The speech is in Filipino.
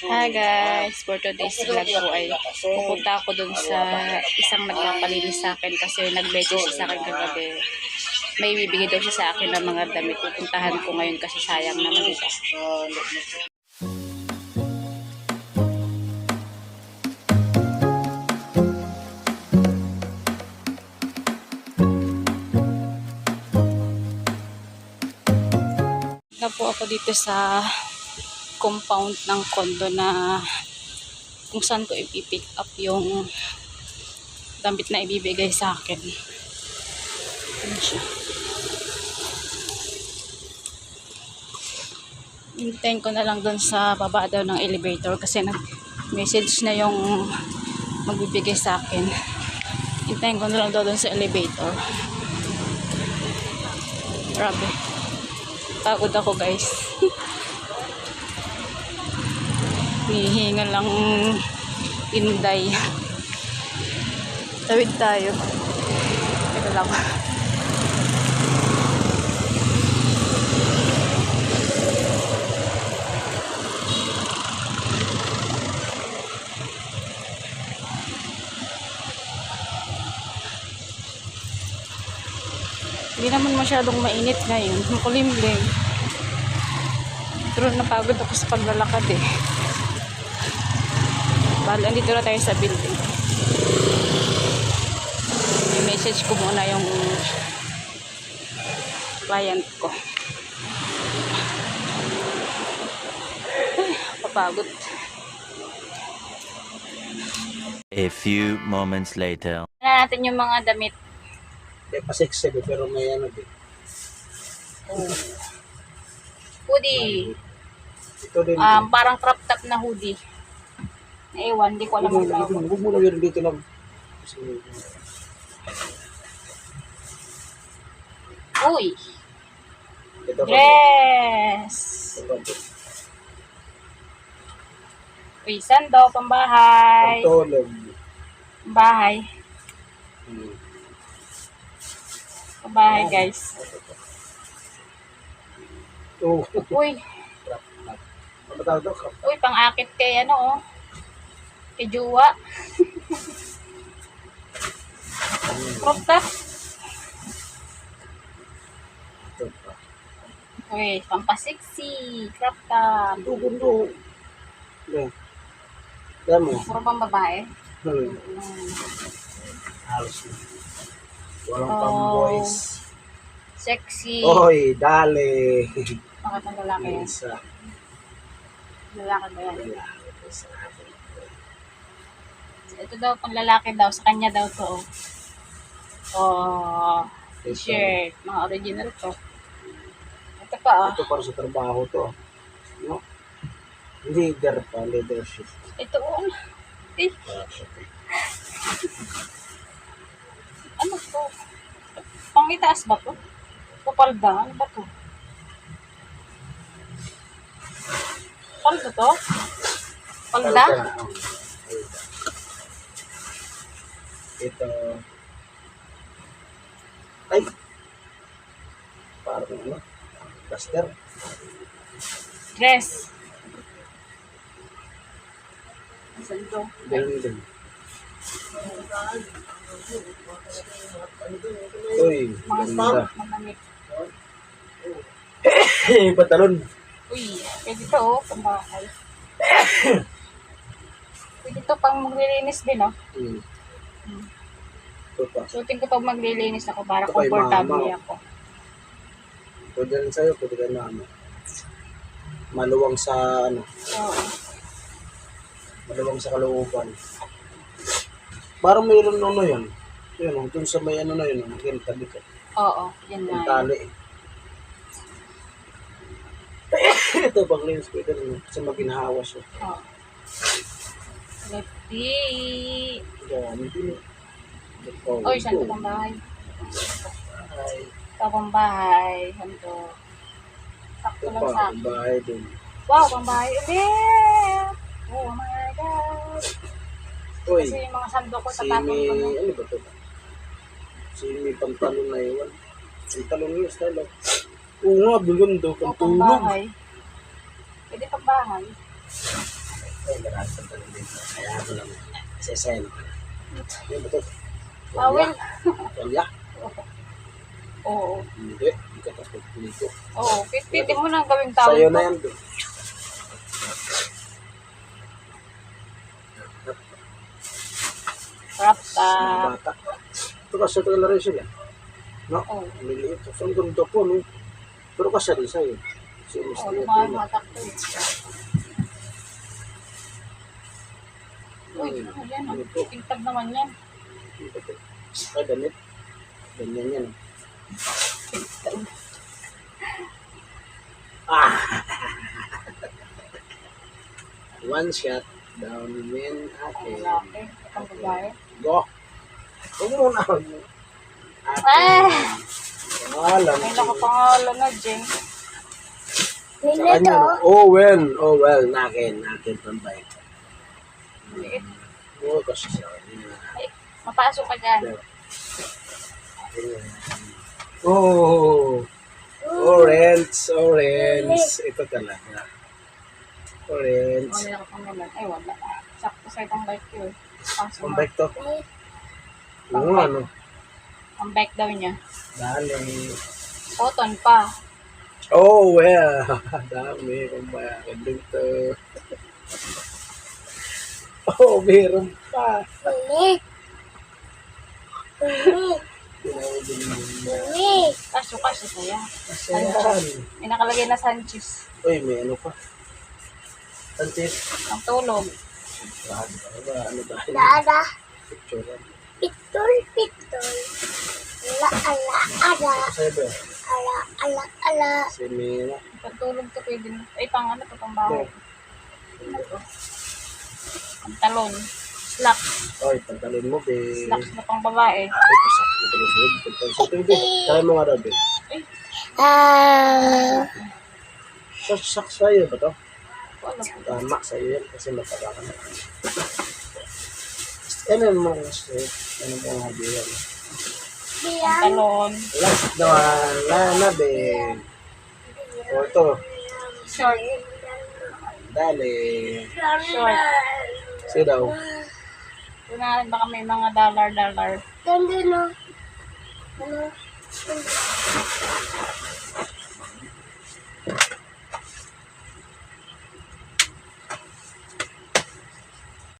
Hi guys, for today's vlog po ay pupunta ako dun sa isang nagpapalinis sa akin kasi nag-message sa akin kagabi. May bibigay daw siya sa akin ng mga damit. Pupuntahan ko ngayon kasi sayang naman diba. Na ako dito sa compound ng condo na kung saan ko ipipick up yung damit na ibibigay sa akin. Ano siya? Hintayin ko na lang doon sa baba daw ng elevator kasi nag-message na yung magbibigay sa akin. Hintayin ko na lang daw doon sa elevator. Grabe. Pagod ako guys. Hihinga lang inday. Tawid tayo. Ito lang. Hindi naman masyadong mainit ngayon. Makulimlim. Pero napagod ako sa paglalakad eh. Bali, andito na tayo sa building. May message ko muna yung client ko. Ay, papagod. A few moments later. Ano natin yung mga damit. May pa-sexy eh, pero may ano din. Oh. Hoodie. Ito din. Um, parang crop top na hoodie. Naiwan, hindi ko alam ang tawag. Huwag mo lang yun dito lang. Uy! Dress! Uy, sando, pambahay. Pantolog. Pambahay. Hmm. Pambahay, guys. Oh. Uy, Ano uy, pang-akit kay ano, oh. Kay Juwa. Crop top. Uy, pampasexy. Crop top. Ito, gundo. Ano? Kaya mo. Puro pang babae. Hmm. Hmm. Halos na. Walang Oh. pang boys. Sexy. Oy, dali. Bakit ang lalaki yan? Isa. Lalaki ba yan? Wala. Isa. Ito daw, pang lalaki daw. Sa kanya daw to. Oh, oh t-shirt. Mga original to. Ito pa, oh. Ito para sa trabaho to. No? Leader pa, leadership. Ito, oh. Eh, ano to? Pangitaas ba to? Papalda? Ano ba to? Palda to? Palda? Oh. Ito. Ay! Parang ano? Duster. Dress. Saan to? Ganun din. Uy, Mga ganda. Manamit. Patalon. Uy, pwede to, oh. Pambahay. pwede to pang maglilinis din, oh. Hmm. Ito pa. Suotin ko pag maglilinis ako para Ito mama. ako. Pwede rin sa'yo, pwede ka na ano. Maluwang sa ano, Oo. maluwang sa kalooban. Parang mayroon ano yan. Yun, oh, dun sa may ano na yun, oh, yung tabi ka. Oo, yan Yung na. tali eh. Ito bang lens pwede rin kasi maginhawa siya. Oo. Lefty. Yan, hindi na. Oy, saan pang bahay? Ay, Ito pang bahay. Saan to? Sakto lang sa akin. bahay din. Wow, pang bahay ulit! Oh my God! Uy, Kasi yung mga sando ko sa si tapon ko na. ano ba ito? Si may pantalon na iwan. Ang talon niya, style. oh. Oo nga, bigyan daw O, kang pang bahay. Pwede pang bahay. Ay, garage pa talaga dito. Kaya ako lang. Sa SN. Yan ba ito? Bawal. Walya? Oo. Hindi. Hindi ka tapos pagpilito. Oo. Piti mo nang gawing tawag Sa'yo na yan. top. bata. Ito kasi ito rin sila. No? Oo. Liliit. So, ang ganda po, no? Pero kasi rin sa'yo. Serious Oo, na mga matak to. Uy, ayan. Ano oh. to? Tingtag naman yan. Ay, damit. Ganyan yan. Ah! One shot down Ang ate. babae. Go! Huwag mo na. Ah! Alam. May nakapangalan na, Jen. Sa kanya, no? Oh, well. Oh, well. Nakin. Nakin pambay. Liit. Oo, kasi sa kanya. Ay, mapasok ka dyan. Ganyan. Oh! Orange, orange. Ito talaga. Orange. Ay, wala. Sakto sa itong bike ko. eh. Ang bike to. Oo, ano. Ang bike daw niya. Dali. Cotton pa. Oh, well. Dami kung ba. Gandang to. Oh, meron pa. Tinawagin mo. Kaso kasi saya. Yan. May nakalagay na Sanchez. Uy, may ano pa. Pansit. Ang tulog. Ano ba? Ano ba? Dada, Picture. pitol, pitol. Ala, ala, ala, Kasi ba? ala, ala, ala. Si Mina. Pagtulog ka pwede na. Ay, pang ano to, pang bahay. Ang talon. Slacks. Oy, pagdalin mo, be. Slacks na pang babae. Ito, sa'yo. Ito, ito, be. Kaya mo nga daw, be. Ah, Sasak sa'yo ba to? Tama sa'yo yan kasi mataba ka na. Ano mo kasi? Ano mo nga be yan? Ang talon. Last na wala na, be. O ito, Short. dali. Short. Sige daw. Kunarin baka may mga dollar-dollar. ganda no. Ano?